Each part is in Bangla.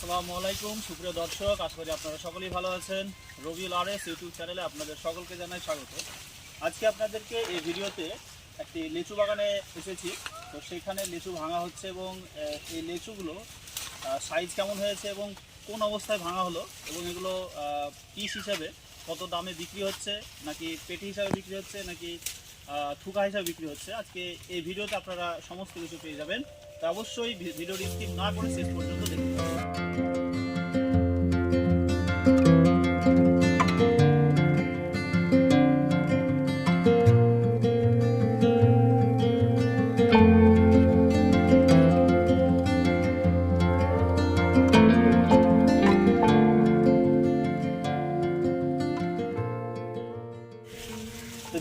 আসসালামু আলাইকুম, সুপ্রিয় দর্শক, আশা করি আপনারা সকলেই ভালো আছেন। রবিউল আর এস ইউটিউব চ্যানেলে আপনাদের সকলকে জানাই স্বাগত। আজকে আপনাদেরকে এই ভিডিওতে একটি লিচু বাগানে এসেছি। তো সেখানে লিচু ভাঙা হচ্ছে এবং এই লিচুগুলো সাইজ কেমন হয়েছে এবং কোন অবস্থায় ভাঙা হলো এবং এগুলো পিস হিসাবে কত দামে বিক্রি হচ্ছে, নাকি পেটি হিসাবে বিক্রি হচ্ছে, নাকি থুকা হিসাবে বিক্রি হচ্ছে? আজকে এই ভিডিওতে আপনারা সমস্ত কিছু পেয়ে যাবেন। অবশ্যই ভিডিওটি স্কিপ না করে শেষ পর্যন্ত দেখুন।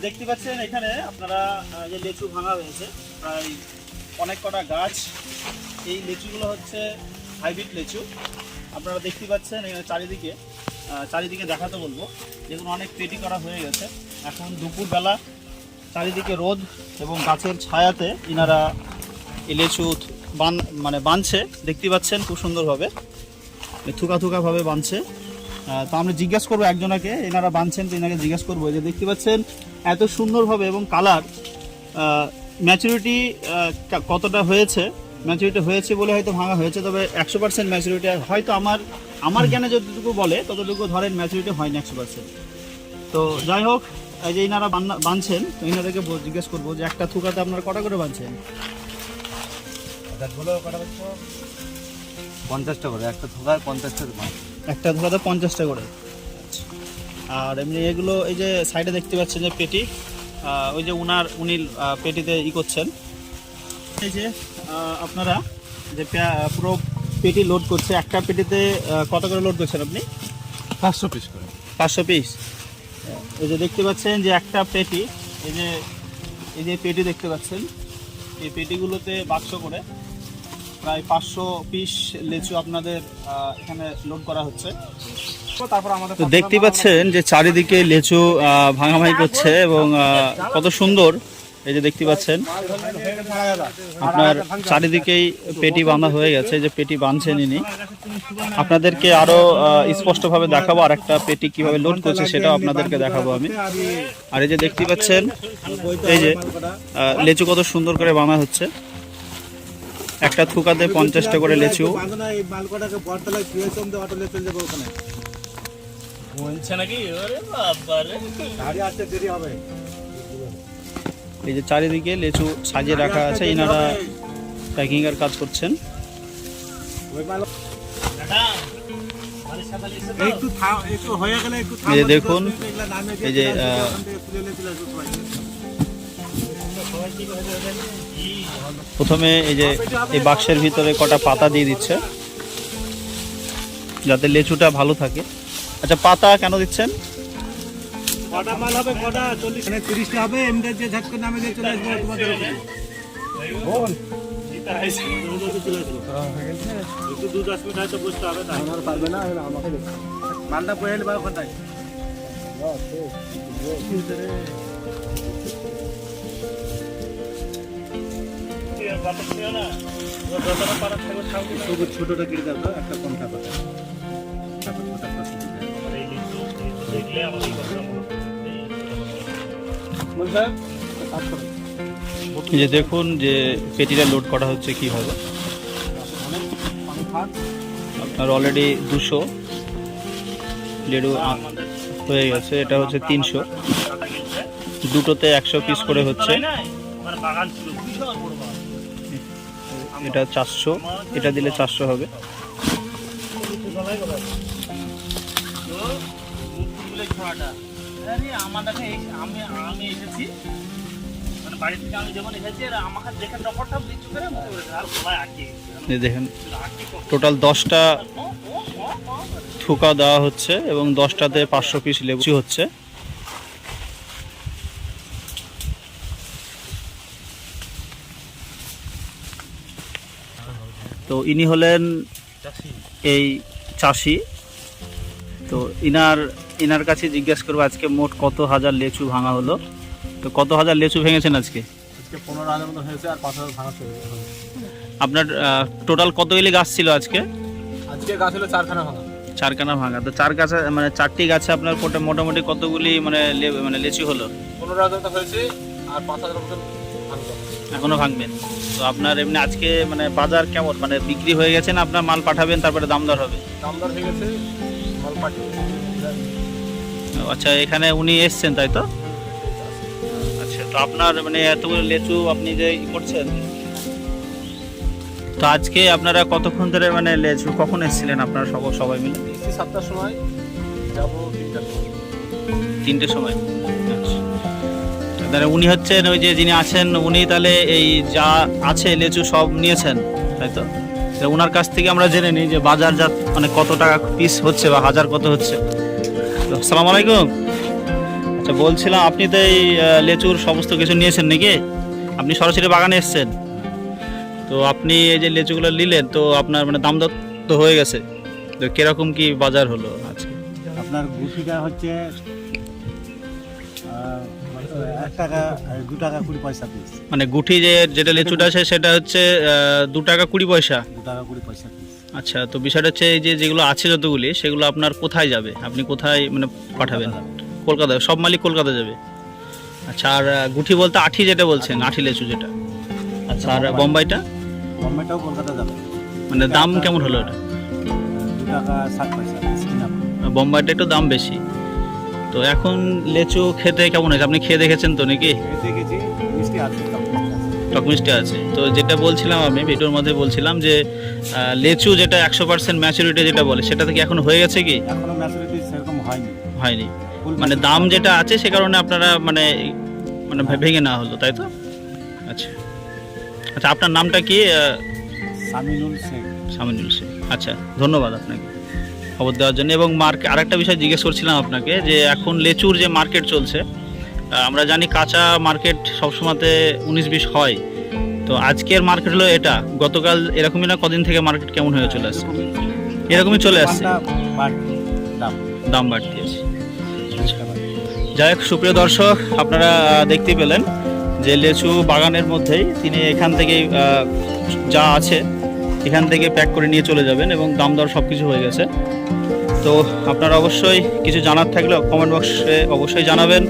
দেখতে পাচ্ছেন এখানে আপনারা যে লিচু ভাঙা হয়েছে, প্রায় অনেক কটা গাছ। এই লিচুগুলো হচ্ছে হাইব্রিড লিচু। আপনারা দেখতে পাচ্ছেন চারিদিকে চারিদিকে দেখাতে বলব। যেগুলো অনেক পেটি করা হয়ে গেছে। এখন দুপুরবেলা চারিদিকে রোদ এবং গাছের ছায়াতে ইনারা এই লিচু বান মানে বাঁধছে দেখতে পাচ্ছেন খুব সুন্দরভাবে। থুকা থুকাভাবে বাঁধছে তো আমরা জিজ্ঞেস করব একজনাকে, এনারা বাঁধছেন তো এনাকে জিজ্ঞেস করব। যে দেখতে পাচ্ছেন, এত সুন্দরভাবে এবং কালার ম্যাচুরিটি কতটা হয়েছে? ম্যাচুরিটি হয়েছে বলে হয়তো ভাঙা হয়েছে তবে একশো পার্সেন্ট ম্যাচুরিটি হয়তো আমার আমার জ্ঞানে যতটুকু বলে ততটুকু ধরেন ম্যাচুরিটি হয়নি একশো পার্সেন্ট তো যাই হোক এই যে ইনারা বাঁধছেন তো ইনাদেরকে জিজ্ঞেস করব যে একটা থুকাতে আপনারা কটা করে বাঁধছেন পঞ্চাশটা করে একটা থোকায় পঞ্চাশটা একটা ধরাতে পঞ্চাশটা করে। আর এমনি এগুলো এই যে সাইডে দেখতে পাচ্ছেন যে পেটি ওই যে উনার উনি পেটিতে ই করছেন। এই যে আপনারা যে পুরো পেটি লোড করছে একটা পেটিতে কত করে লোড করছেন আপনি? পাঁচশো পিস করে। পাঁচশো পিস এই যে দেখতে পাচ্ছেন যে একটা পেটি এই যে এই যে পেটি দেখতে পাচ্ছেন এই পেটিগুলোতে বাক্স করে প্রায় পাঁচশো পিস লিচু আপনাদের এখানে লোড করা হচ্ছে। তো দেখতে পাচ্ছেন যে চারিদিকে লেচু ভাঙাভাঙি করছে এবং কত সুন্দর এই যে দেখতে পাচ্ছেন। আপনার চারিদিকেই পেটি বাঁধা হয়ে গেছে যে পেটি বাঁধছেন ইনি। আপনাদেরকে আরও স্পষ্টভাবে দেখাবো আর একটা পেটি কীভাবে লোড করছে সেটাও আপনাদেরকে দেখাবো আমি। আর এই যে দেখতে পাচ্ছেন এই যে লেচু কত সুন্দর করে বাঁধা হচ্ছে। একটা থুকাতে পঞ্চাশটা করে লিচু। বলছে নাকি? গাড়ি আসতে দেরি হবে। এই যে চারিদিকে লেচু সাজিয়ে রাখা আছে ইনারা প্যাকিং এর কাজ করছেন। একটু থা- একটু হয়ে গেলে একটু এই যে দেখুন, এই যে, আহ, প্রথমে এই যে এই বাক্সের ভিতরে কটা পাতা দিয়ে দিচ্ছে যাতে লেচুটা ভালো থাকে। আচ্ছা পাতা কেন দিচ্ছেন? কটা মাল হবে কটা? চল্লিশ। মানে তিরিশটা হবে এমনি যে ঝাট করে নামে দিয়ে চলে আসব তোমাদের মালটা পড়ে বা তবু ছোটটা কেটে দাও একটা কম টাকা। যে দেখুন যে পেটিটা লোড করা হচ্ছে কীভাবে। আপনার অলরেডি দুশো লেডু হয়ে গেছে, এটা হচ্ছে তিনশো। দুটোতে একশো পিস করে হচ্ছে। এটা চারশো, এটা দিলে চারশো হবে। আমি আমি এসেছি। মানে বাড়ি থেকে আমি যখন এসেছি আর আমাকে দেখে করে আর সবাই আটকে দেখেন টোটাল দশটা থুকা দেওয়া হচ্ছে এবং দশটাতে পাঁচশো পিস লেবু হচ্ছে। তো ইনি হলেন এই চাষি। তো ইনার ইনার কাছে জিজ্ঞেস করব আজকে মোট কত হাজার লেচু ভাঙা হলো? তো কত হাজার লেচু ভেঙেছেন আজকে? আজকে পনেরো হাজার মতো হয়েছে আর পাঁচ হাজার ভাঙা চলে আপনার টোটাল কত এলি গাছ ছিল আজকে? আজকে গাছ হলো চারখানা ভাঙা। চারখানা ভাঙা। তো চার গাছে মানে চারটি গাছে আপনার মোটা- মোটামুটি কতগুলি মানে মানে লেচু হলো? পনেরো হাজার টাকা হয়েছে আর পাঁচ হাজার মতন এখনও ভাঙবেন। তো আপনার এমনি আজকে মানে বাজার কেমন? মানে বিক্রি হয়ে গেছে না আপনার মাল পাঠাবেন তারপরে দাম দর হবে? দামদার হয়ে গেছে। আচ্ছা এখানে উনি এসছেন তাই তো? আচ্ছা তো আপনার মানে এতগুলো লেচু আপনি যে ই করছেন তো আজকে আপনারা কতক্ষণ ধরে মানে লেচু কখন এসেছিলেন আপনারা সব সবাই মিলে? সাতটার সময় যাব তিনটার সময়। তিনটের সময়। আচ্ছা। তাহলে উনি হচ্ছেন ওই যে যিনি আছেন উনি তাহলে এই যা আছে লেচু সব নিয়েছেন তাই তো? ওনার কাছ থেকে আমরা জেনে নিই যে বাজারজাত মানে কত টাকা পিস হচ্ছে বা হাজার কত হচ্ছে। তো আসসালামু আলাইকুম। আচ্ছা বলছিলাম আপনি তো এই লেচুর সমস্ত কিছু নিয়েছেন নাকি? আপনি সরাসরি বাগানে এসেছেন। তো আপনি এই যে লেচুগুলো নিলেন, তো আপনার মানে দাম দর তো হয়ে গেছে। তো কীরকম কি বাজার হলো আজকে? আপনার গুটিটা হচ্ছে এক টাকা দু টাকা কুড়ি পয়সা পিস মানে গুঠি যে যেটা লিচুটা আছে সেটা হচ্ছে দু টাকা কুড়ি পয়সা? দু টাকা কুড়ি পয়সা পিস আচ্ছা তো বিষয়টা হচ্ছে এই যে যেগুলো আছে যতগুলি সেগুলো আপনার কোথায় যাবে? আপনি কোথায় মানে পাঠাবেন? কলকাতায় সব মালিক কলকাতা যাবে? আচ্ছা আর গুঠি বলতে আঠি যেটা বলছেন আঠি। লেচু যেটা। আচ্ছা আর বোম্বাইটা? বম্বেটাও কলকাতা যাবে। মানে দাম কেমন হলো ওটা দু টাকা ষাট পয়সা বোম্বাইটা একটু দাম বেশি। তো এখন লেচু খেতে কেমন হয়েছে? আপনি খেয়ে দেখেছেন তো নাকি? দেখেছি। মিষ্টি আছে টক মিষ্টি আছে। তো যেটা বলছিলাম আমি ভিডিওর মধ্যে বলছিলাম যে লেচু যেটা একশো পার্সেন্ট ম্যাচুরিটি যেটা বলে সেটা থেকে এখন হয়ে গেছে কি? এখনও ম্যাচুরিটি সেরকম হয়নি। হয়নি। মানে দাম যেটা আছে সে কারণে আপনারা মানে মানে ভেঙে না হলো তাই তো? আচ্ছা। আচ্ছা আপনার নামটা কি? সামিনুল শেখ সামিনুল শেখ আচ্ছা ধন্যবাদ আপনাকে। খবর দেওয়ার জন্য। এবং মার্কেট আরেকটা বিষয় জিজ্ঞেস করছিলাম আপনাকে যে এখন লেচুর যে মার্কেট চলছে আমরা জানি কাঁচা মার্কেট সবসময়তে উনিশ বিশ হয়। তো আজকের মার্কেট হলো এটা। গতকাল এরকমই না কদিন থেকে মার্কেট কেমন হয়ে চলে আসছে? এরকমই- চলে আসছে। দাম। দাম বাড়তি আছে। যাই হোক সুপ্রিয় দর্শক আপনারা দেখতে পেলেন যে লেচু বাগানের মধ্যেই তিনি এখান থেকেই যা আছে এখান থেকে প্যাক করে নিয়ে চলে যাবেন এবং দাম দর সব কিছু হয়ে গেছে। তো আপনারা অবশ্যই কিছু জানার থাকলে কমেন্ট বক্সে অবশ্যই জানাবেন।